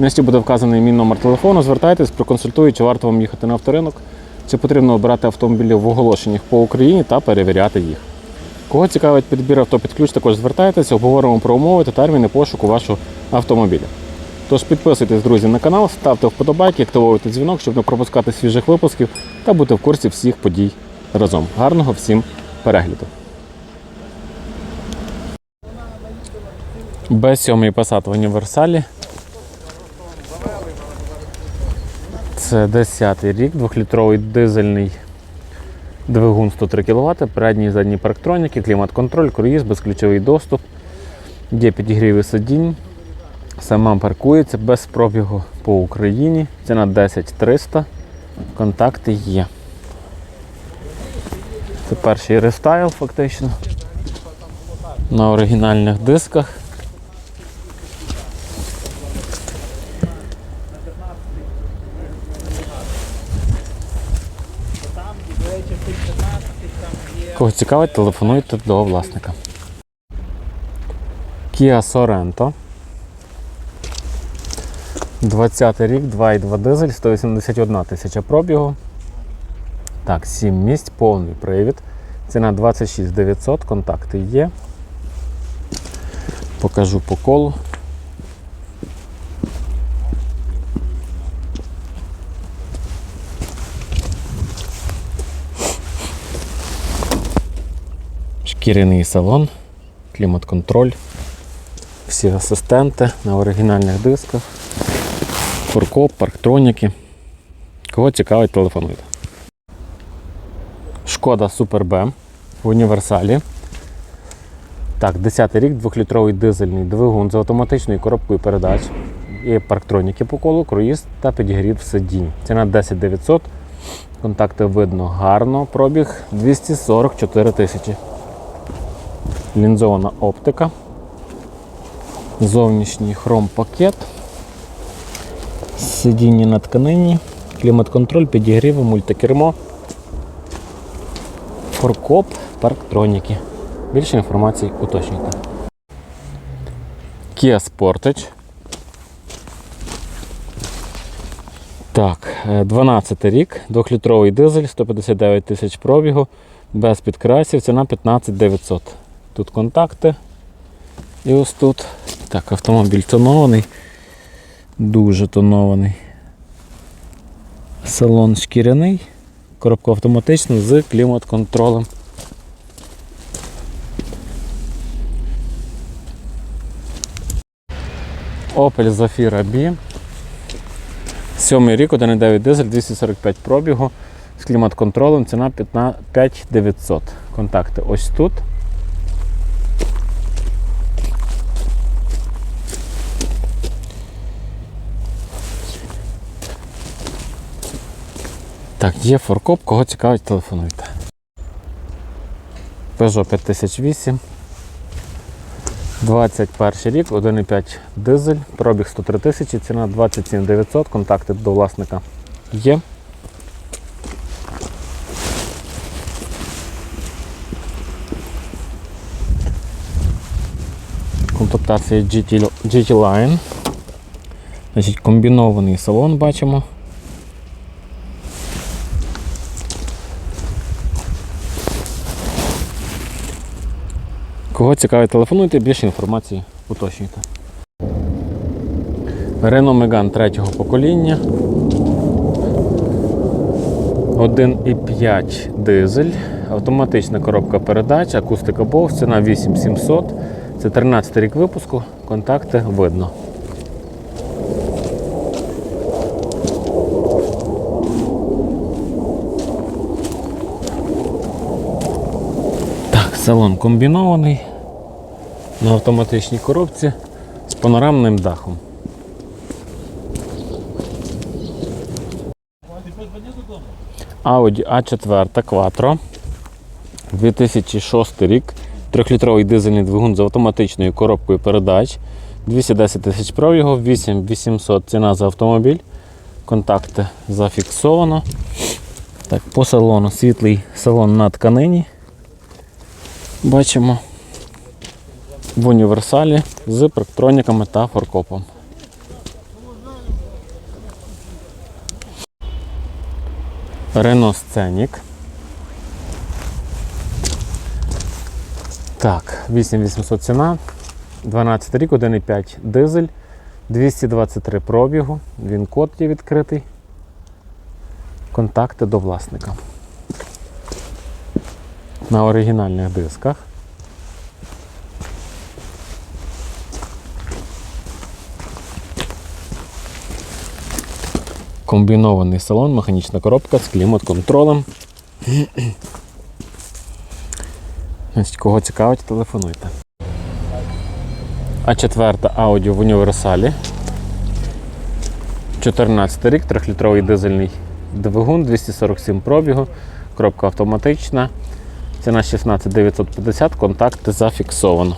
В місті буде вказаний мій номер телефону. Звертайтесь, проконсультую, чи варто вам їхати на авторинок, чи потрібно обирати автомобілі в оголошеннях по Україні та перевіряти їх. Кого цікавить підбір авто під ключ, також звертайтеся, обговоримо про умови та терміни пошуку вашого автомобіля. Тож підписуйтесь, друзі, на канал, ставте вподобайки, активуйте дзвінок, щоб не пропускати свіжих випусків та бути в курсі всіх подій разом. Гарного всім перегляду. Б7 Passat в універсалі. Це 10 рік, 2-літровий дизельний двигун 103 кВт, передні і задні парктроніки, клімат-контроль, круїз, безключовий доступ, є підігріви сидінь. Сама паркується без пробігу по Україні. Ціна 10 300. Контакти є. Це перший рестайл фактично. На оригінальних дисках. Кого цікавить, телефонуйте до власника. Kia Sorento. 20 рік, 2,2 дизель, 181 тисяча пробігу. Так, 7 місць, повний привід. Ціна 26 900, контакти є. Покажу по колу. Шкіряний салон, клімат-контроль, всі асистенти на оригінальних дисках, фуркоп, парктроніки. Кого цікавить, телефонуйте. Шкода Super B в універсалі. Так, 10 рік, 2-літровий дизельний двигун з автоматичною коробкою передач. Є парктроніки по колу, круїз та підігрів сидінь. Ціна 10 900. Контакти видно гарно. Пробіг 244 тисячі. Лінзована оптика. Зовнішній хром-пакет. Сидіння на тканині, клімат-контроль, підігріви, мультикермо. Форкоп, парктроніки. Більше інформації уточнюйте. Kia Sportage. Так, е, 12 рік, 2-літровий дизель, 159 тисяч пробігу, без підкрасів, ціна 15 900. Тут контакти. І ось тут. Так, автомобіль тонований. Дуже тонований. Салон шкіряний. Коробка автоматична з клімат-контролем. Opel Zafira B. Сьомий рік, 1,9 дизель, 245 пробігу. З клімат-контролем ціна 5900. Контакти ось тут. Так, є форкоп, кого цікавить, телефонуйте. Peugeot 5008. 21 рік, 1,5 дизель, пробіг 103 тисячі, ціна 27 900, контакти до власника є. Комплектація GT, GT Line. Значить, комбінований салон бачимо. Кого цікавить, телефонуйте, більше інформації уточнюйте. Рено Меган третього покоління. 1,5 дизель, автоматична коробка передач, акустика Bose, ціна 8700. Це 13 рік випуску, контакти видно. Салон комбінований на автоматичній коробці з панорамним дахом. Audi A4 Quattro 2006 рік. Трьохлітровий дизельний двигун з автоматичною коробкою передач. 210 тисяч пробігу, 8800 ціна за автомобіль. Контакти зафіксовано. Так, По салону світлий салон на тканині. Бачимо в універсалі з парктроніками та форкопом. Renault Scenic. Так, 8800 ціна, 12 рік, 1,5 дизель, 223 пробігу, він код є відкритий. Контакти до власника. На оригінальних дисках. Комбінований салон, механічна коробка з клімат-контролем. Кого цікавить, телефонуйте. А четверта аудіо в універсалі. 14 рік, 3-літровий дизельний двигун, 247 пробігу, коробка автоматична. Ціна 16 950, контакти зафіксовано.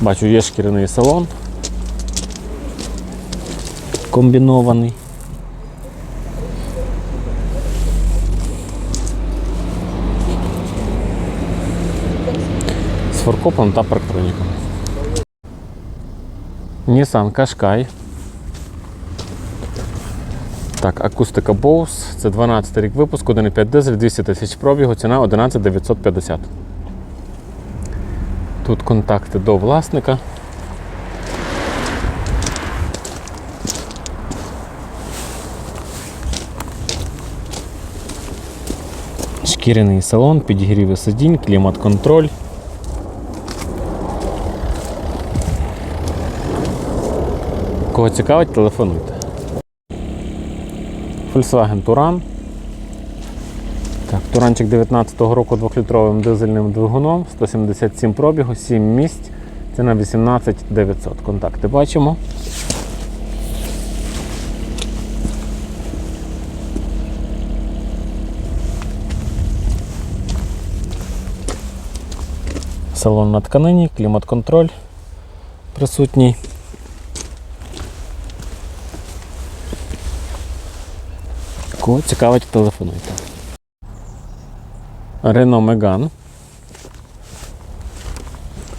Бачу, є шкіряний салон. Комбінований. З форкопом та парктроніком. Nissan Qashqai. Так, акустика Bose. Це 12 рік випуску, 1,5 дизель, 200 тисяч пробігу, ціна 11 950. Тут контакти до власника. Шкіряний салон, підігріви сидінь, клімат-контроль. Кого цікавить, телефонуйте. Volkswagen Touran. Так, Туранчик 19-го року 2-літровим дизельним двигуном, 177 пробігу, 7 місць. Ціна 18 900. Контакти бачимо. Салон на тканині, клімат-контроль присутній. Кого цікавить, телефонуйте. Renault Megane.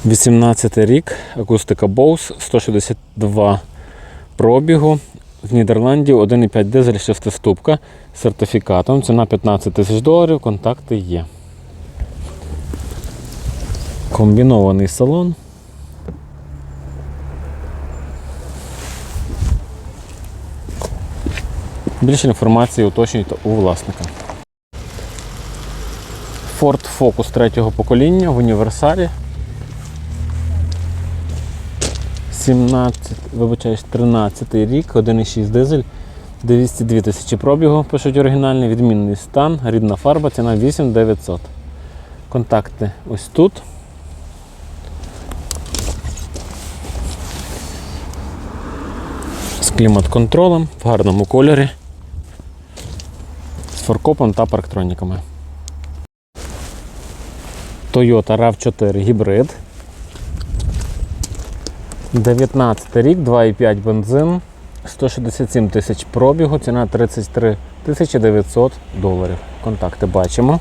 18 рік, акустика Bose, 162 пробігу. В Нідерланді 1,5 дизель 6 ступка з сертифікатом. Ціна 15 тисяч доларів, контакти є. Комбінований салон. Більше інформації уточнюйте у власника. Ford Focus третього покоління в універсалі. 17, вибачаюсь, 13 рік, 1,6 дизель, 202 тисячі пробігу, пишуть оригінальний, відмінний стан, рідна фарба, ціна 8900. Контакти ось тут. З клімат-контролем в гарному кольорі, форкопом та парктроніками. Toyota RAV4 гібрид. 19 рік, 2,5 бензин, 167 тисяч пробігу, ціна 33 тисячі 900 доларів. Контакти бачимо.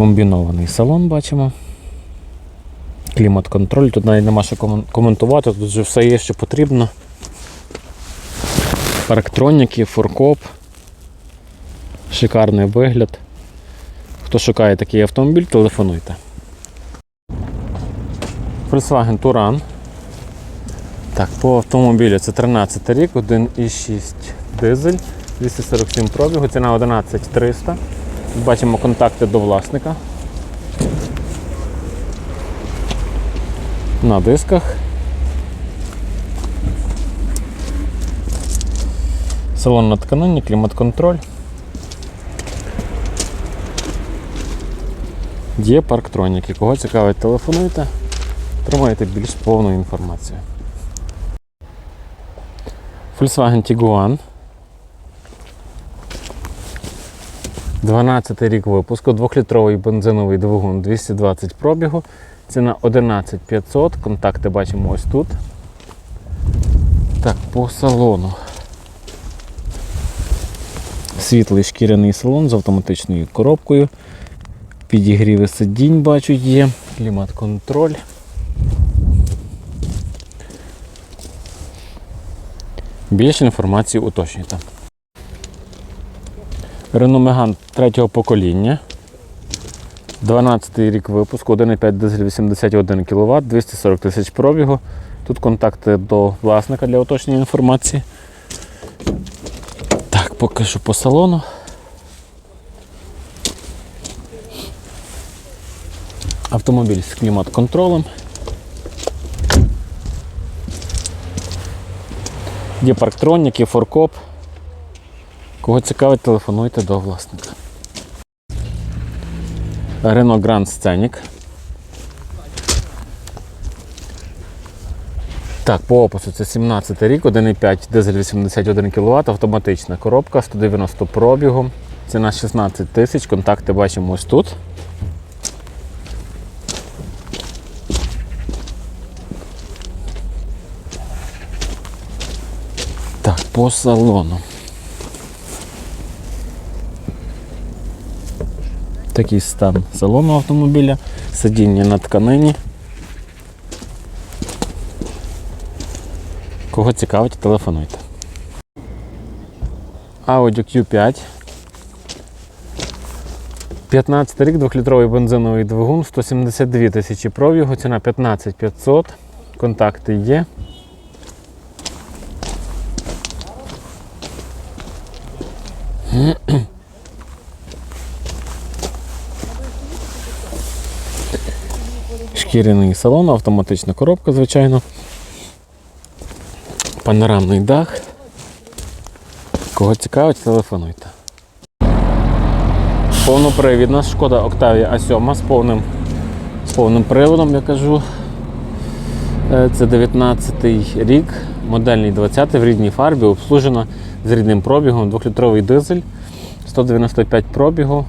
Комбінований салон бачимо. Клімат-контроль, тут навіть нема що коментувати, тут вже все є, що потрібно. Парктроніки, форкоп. Шикарний вигляд. Хто шукає такий автомобіль, телефонуйте. Volkswagen Touran. Так, по автомобілю це 13 рік, 1,6 дизель, 247 пробігу, ціна 11 300. Бачимо контакти до власника. На дисках. Салон на тканині, клімат-контроль. Є парктроніки. Кого цікавить, телефонуйте, тримаєте більш повну інформацію. Volkswagen Tiguan 12 рік випуску, 2-літровий бензиновий двигун 220 пробігу. Ціна 11 500. Контакти бачимо ось тут. Так, по салону. Світлий шкіряний салон з автоматичною коробкою. Підігріви сидінь бачу є. Клімат-контроль. Більше інформації уточнюйте. Renault Megane третього покоління. 12 рік випуску, 1,5 дизель 81 кВт, 240 тисяч пробігу. Тут контакти до власника для уточнення інформації. Так, поки що по салону. Автомобіль з клімат-контролем. Є парктроніки, форкоп. Кого цікавить, телефонуйте до власника. Renault Grand Scenic. Так, по опису це 17 рік, 1,5 дизель 81 кВт, автоматична коробка, 190 пробігу. Ціна 16 тисяч, контакти бачимо ось тут. Так, по салону. Такий стан салону автомобіля, сидіння на тканині. Кого цікавить, телефонуйте. Audi Q5. 15 рік, 2-літровий бензиновий двигун, 172 тисячі пробігу, ціна 15 500. Контакти є. Шкіряний салон, автоматична коробка, звичайно. Панорамний дах. Кого цікавить, телефонуйте. Повнопривідна шкода Octavia A7 з повним, з повним приводом, я кажу. Е, Це 19-й рік, модельний 20 в рідній фарбі, обслужена з рідним пробігом, 2-літровий дизель, 195 пробігу,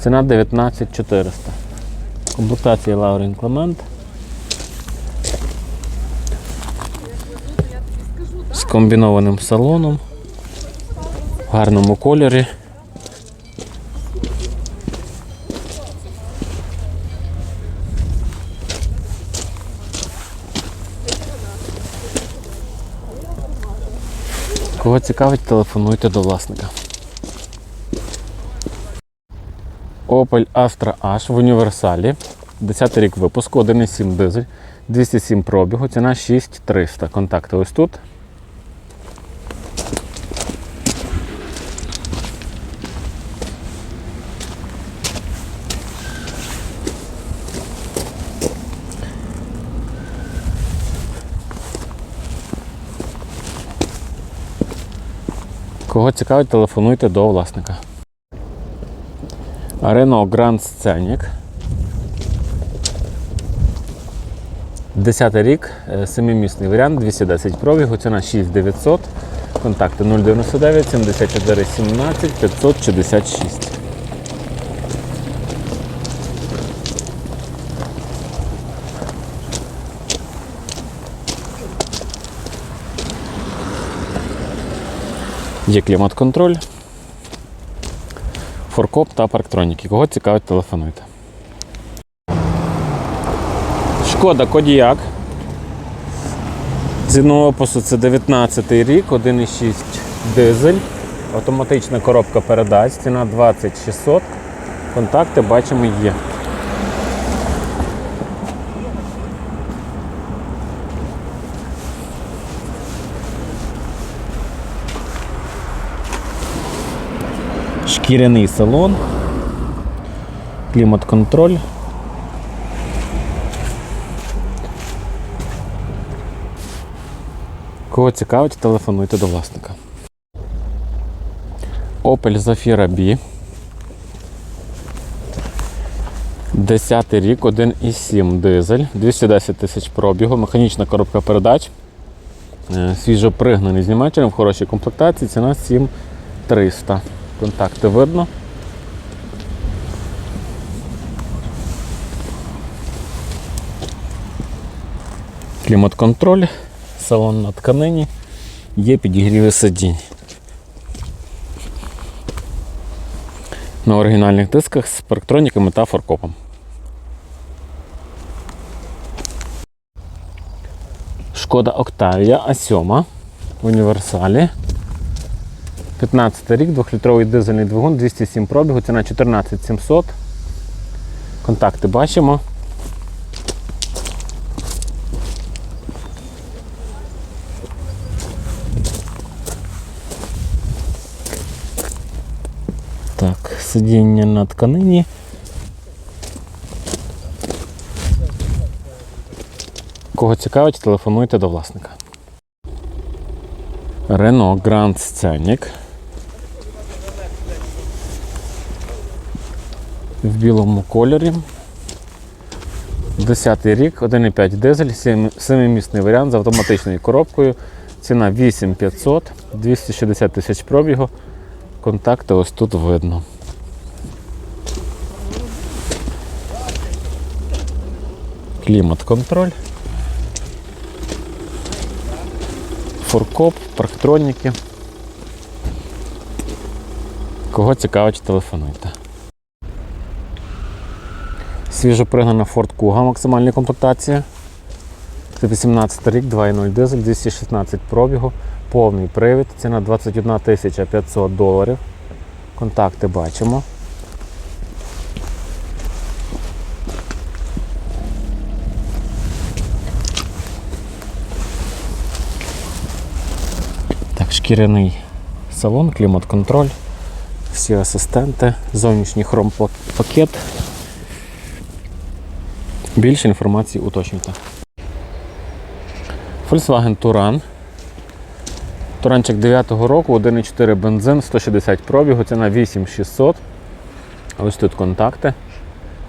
ціна 19400. Комплектація Laurent Clement. З комбінованим салоном, в гарному кольорі. Кого цікавить, телефонуйте до власника. Opel Astra H в універсалі. 10 рік випуску, 1,7 дизель, 207 пробігу, ціна 6300. Контакти ось тут. Кого цікавить, телефонуйте до власника. Renault Grand Scenic. 10 рік, е, семимісний варіант, 210 пробігу, ціна 6900, контакти 099 74 17 566. Є клімат-контроль, форкоп та парктроніки. Кого цікавить, телефонуйте. Шкода Кодіяк. Ціну опису це 19 рік, 1,6 дизель, автоматична коробка передач, ціна 2600. Контакти бачимо є. Шкіряний салон, клімат-контроль. Кого цікавить, телефонуйте до власника. Opel Zafira B. Десятий рік, 1,7 дизель, 210 тисяч пробігу, механічна коробка передач. Е, Свіжо пригнаний з в хорошій комплектації, ціна 7300. Контакти видно. Клімат-контроль, салон на тканині, є підігріви сидінь. На оригінальних дисках з парктроніками та форкопом. Шкода Октавія А7 в універсалі. 15 рік, 2-літровий дизельний двигун, 207 пробігу, ціна 14700. Контакти бачимо. Так, сидіння на тканині. Кого цікавить, телефонуйте до власника. Renault Grand Scenic. В білому кольорі. 10 рік, 1,5 дизель, 7-місний варіант з автоматичною коробкою. Ціна 8500, 260 тисяч пробігу. Контакти ось тут видно. Клімат-контроль. Форкоп, парктроніки. Кого цікавить, телефонуйте. Свіжо пригнана Ford Kuga максимальна комплектація. Це 18 рік, 2.0 дизель, 216 пробігу, повний привід, ціна 21 500 доларів. Контакти бачимо. Так, шкіряний салон, клімат-контроль, всі асистенти, зовнішній хром-пакет. Більше інформації уточнюйте. Volkswagen Touran. Туранчик 9-го року, 1,4 бензин, 160 пробігу, ціна 8600. Ось тут контакти.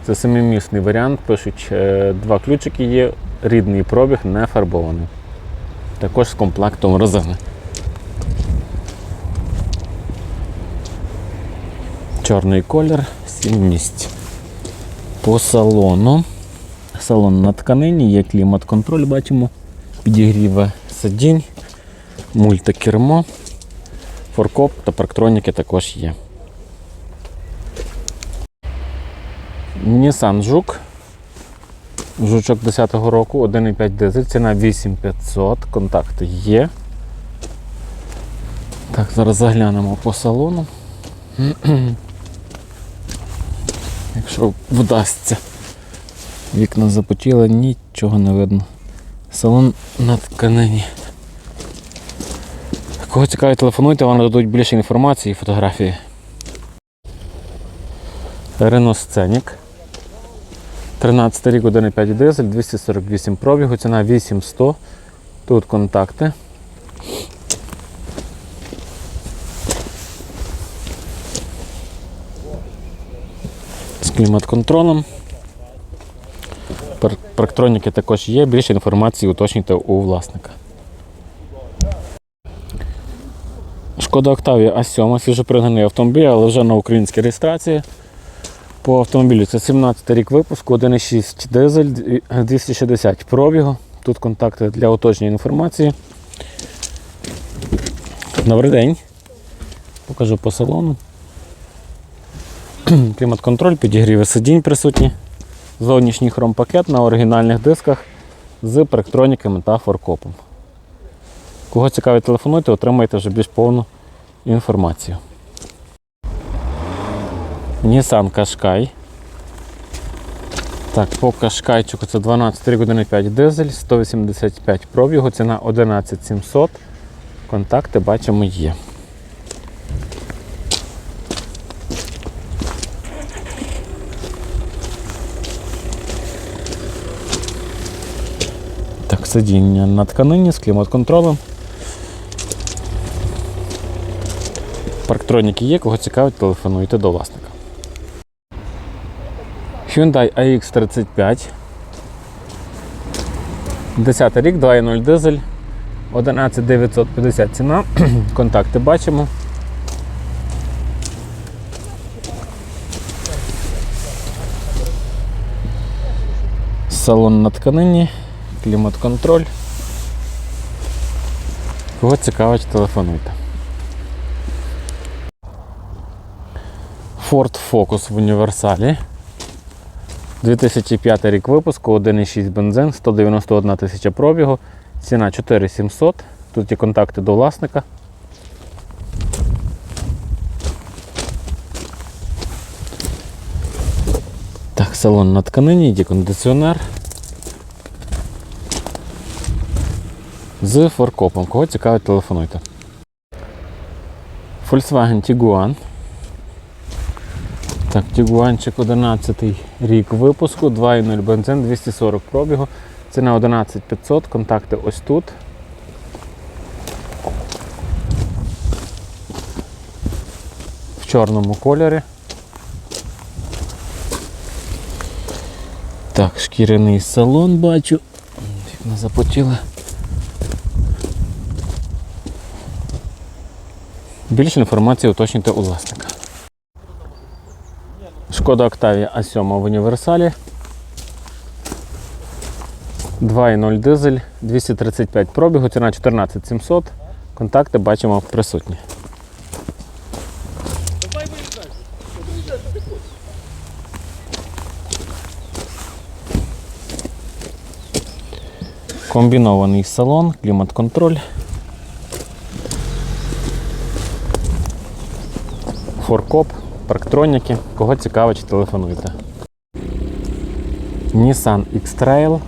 Це семимісний варіант. Пишуть, е, два ключики є, рідний пробіг, не фарбований. Також з комплектом резини. Чорний колір, 7 місць. По салону. Салон на тканині, є клімат-контроль, бачимо, підігріве сидінь, мультикермо, форкоп та парктроніки також є. Nissan Жук. Жучок 10-го року, 1,5 дизель, ціна 8500, контакти є. Так, зараз заглянемо по салону. Якщо вдасться. Вікна запотіли, нічого не видно. Салон на тканині. Кого цікавить, телефонуйте, вам дадуть більше інформації і фотографії. Renault Scenic. 13 рік 1,5 дизель, 248 пробігу, ціна 8100. Тут контакти. З клімат-контролем. Пар- Парктроніки також є. Більше інформації уточнюйте у власника. Шкода Октавія А7, свіжопригнаний автомобіль, але вже на українській реєстрації. По автомобілю це 17 рік випуску, 1,6 дизель, 260 пробігу. Тут контакти для уточнення інформації. Добрий день. Покажу по салону. Клімат-контроль, підігріви сидінь присутні. Зовнішній хромпакет на оригінальних дисках з парктроніками та форкопом. Кого цікавить, телефонуйте, отримаєте вже більш повну інформацію. Nissan Qashqai. Так, по Qashqaiчику це 12 рік 1,5 дизель, 185 пробігу, ціна 11700. Контакти бачимо є. Сидіння на тканині з клімат-контролем. Парктроніки є, кого цікавить, телефонуйте до власника. Hyundai AX35. 10 рік, 2.0 дизель, 11950 ціна. Контакти бачимо. Салон на тканині, клімат-контроль. Кого цікавить, телефонуйте. Ford Focus в універсалі. 2005 рік випуску, 1,6 бензин, 191 тисяча пробігу, ціна 4700. Тут є контакти до власника. Так, салон на тканині, є кондиціонер. З форкопом. Кого цікавить, телефонуйте. Volkswagen Tiguan. Так, Тігуанчик 11 рік випуску, 2.0 бензин, 240 пробігу. Ціна 11500, контакти ось тут. В чорному кольорі. Так, шкіряний салон бачу. Вікна запотіли. Більше інформації уточнюйте у власника. Шкода Octavia А7 в універсалі. 2.0 дизель, 235 пробігу, ціна 14700. Контакти бачимо присутні. Комбінований салон, клімат-контроль. Форкоп, парктроніки. Кого цікавить, телефонуйте. Nissan X-Trail.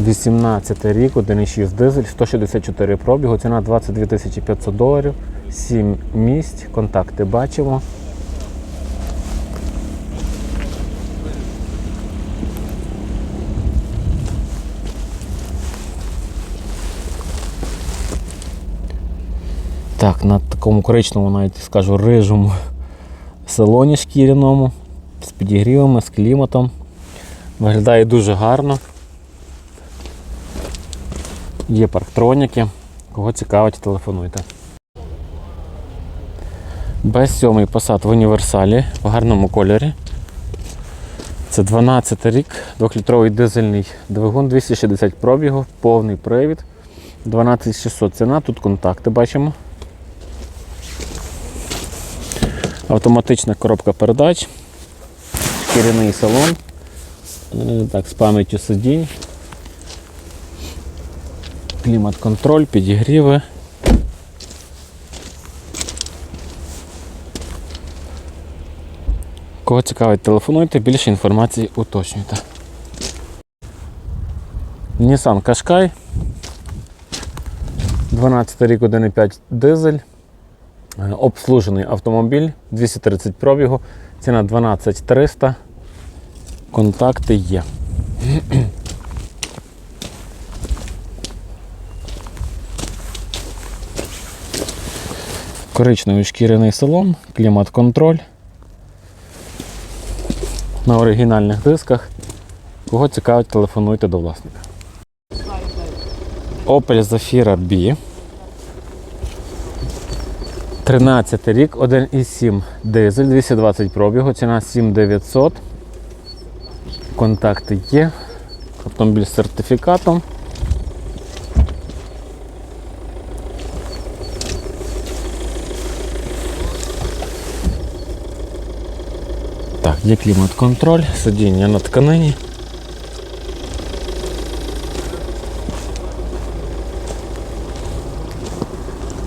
18 рік, 1,6 дизель, 164 пробігу, ціна 22 500 доларів, 7 місць, контакти бачимо. Так, на такому коричному, навіть скажу, рижому салоні шкіряному, з підігрівами, з кліматом. Виглядає дуже гарно. Є парктроніки. Кого цікавить, телефонуйте. Б7 посад в універсалі в гарному кольорі. Це 12 рік, 2-літровий дизельний двигун, 260 пробігу, повний привід, 12600 ціна, тут контакти бачимо. Автоматична коробка передач, шкіряний салон, е, так, з пам'яттю сидінь, клімат-контроль, підігріви. Кого цікавить, телефонуйте, більше інформації уточнюйте. Nissan Qashqai. 12 рік 1,5 дизель. Е, Обслужений автомобіль, 230 пробігу, ціна 12 300. Контакти є. Коричневий шкіряний салон, клімат-контроль. На оригінальних дисках. Кого цікавить, телефонуйте до власника. Opel Zafira B. 13 рік, 1,7 дизель, 220 пробігу, ціна 7900. Контакти є. Автомобіль з сертифікатом. Так, є клімат-контроль, сидіння на тканині.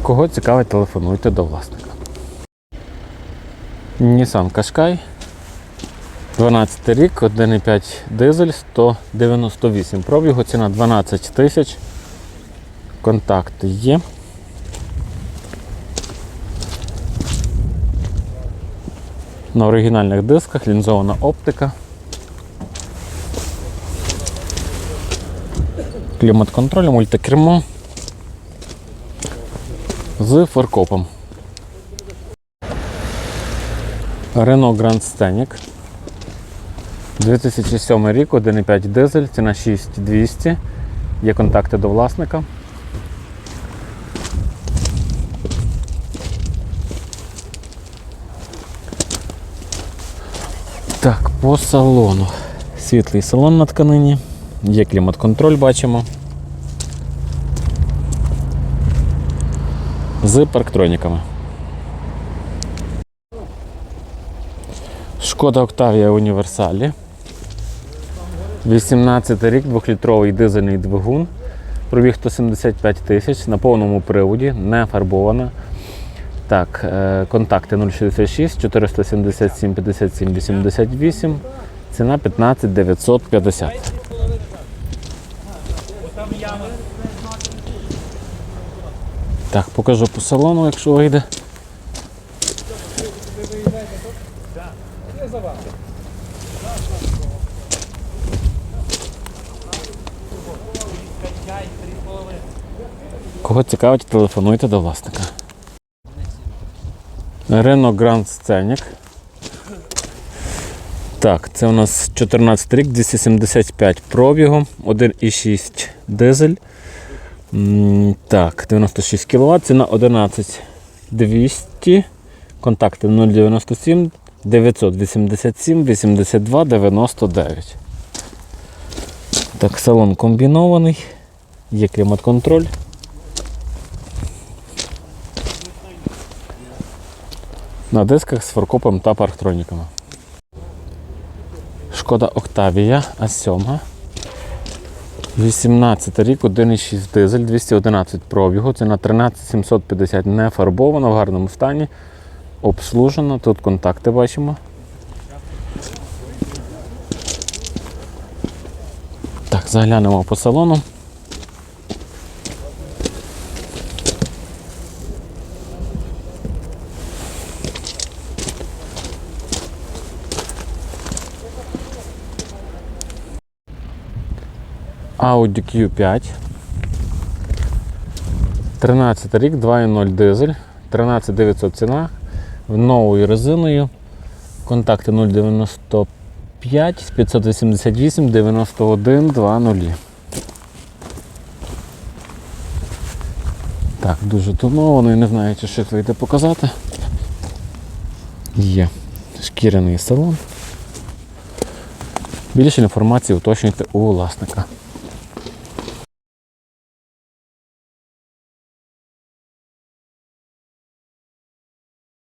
Кого цікавить, телефонуйте до власника. Nissan Qashqai. 12 рік, 1,5 дизель, 198 пробігу, ціна 12 тисяч. Контакти є. На оригінальних дисках лінзована оптика. Клімат-контроль, мультикермо з форкопом. Renault Grand Scenic. 2007 рік, 1,5 дизель, ціна 6200. Є контакти до власника. Так, по салону. Світлий салон на тканині. Є клімат-контроль, бачимо. З парктроніками. Шкода Октавія Універсалі. 18 рік, 2-літровий дизельний двигун. Пробіг 175 тисяч на повному приводі, не фарбована. Так, е, контакти 066 477 57 88. Ціна 15 950. Так, покажу по салону, якщо вийде. Кого цікавить, телефонуйте до власника. Renault Grand Scenic. Так, це у нас 14 рік, 275 пробігу, 1,6 дизель. Так, 96 кВт, ціна 11 200. Контакти 097 987 82 99. Так, салон комбінований. Є клімат-контроль. На дисках з фаркопом та парктроніками. Шкода Октавія А7. 18 рік, 1,6 дизель, 211 пробігу. на 13750 не фарбована, в гарному стані. Обслужена. Тут контакти бачимо. Так, заглянемо по салону. Audi Q5. 13 рік, 2.0 дизель, 13900 ціна, новою резиною. Контакти 095 588 91 20. Так, дуже тонований, не знаю, чи щось вийде показати. Є шкіряний салон. Більше інформації уточнюйте у власника.